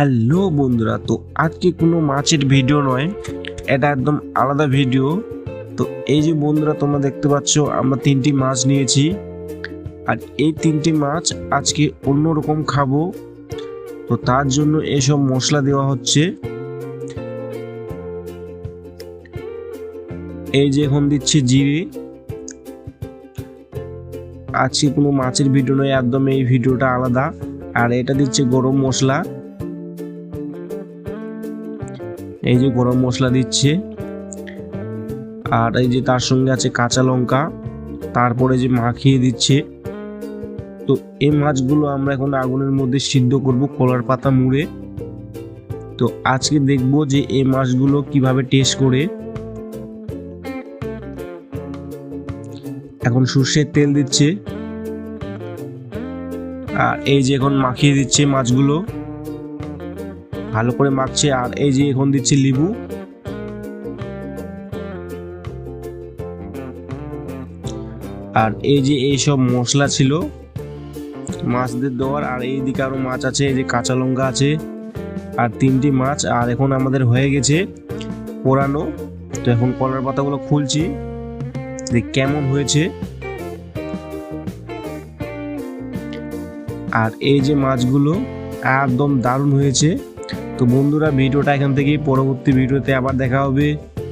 Hello বন্ধুরা, তো আজকে কোনো মাছের ভিডিও নয়, এটা একদম আলাদা ভিডিও। তো এই যে বন্ধুরা, তোমরা দেখতে পাচ্ছ, আমরা তিনটি মাছ নিয়েছি। আর এই তিনটি মাছ আজকে অন্যরকম খাব। তো তার জন্য এসব মশলা দেওয়া হচ্ছে। এই যে এখন দিচ্ছে জিরে। আজকে কোনো মাছের ভিডিও নয়, একদম এই ভিডিওটা আলাদা। আর এটা দিচ্ছে গরম মশলা। এই যে গরম মশলা দিচ্ছে। আর এই যে তার সঙ্গে আছে কাঁচা লঙ্কা, তারপরে যে মাখিয়ে দিচ্ছে। তো এই মাছগুলো আমরা এখন আগুনের মধ্যে সিদ্ধ করব কলার পাতা মুড়ে। তো আজকে দেখব যে এই মাছগুলো কীভাবে টেস্ট করে। এখন সর্ষের তেল দিচ্ছে। আর এই যে এখন মাখিয়ে দিচ্ছে মাছগুলো। ভালো করে মাখছে, আর এই যে এখন দিচ্ছি লেবু। আর এই যে এই সব মশলা ছিল, মাছদের দেওয়ার, আর এই দিকে আরও মাছ আছে, এই যে কাঁচা লঙ্কা আছে, আর তিনটি মাছ, আর এখন আমাদের হয়ে গেছে পোড়ানো। তো এখন কলার পাতাগুলো খুলছি, যে কেমন হয়েছে। আর এই যে মাছগুলো একদম দারুণ হয়েছে। তো বন্ধুরা ভিডিওটা এখান থেকেই পরবর্তী ভিডিওতে আবার দেখা হবে।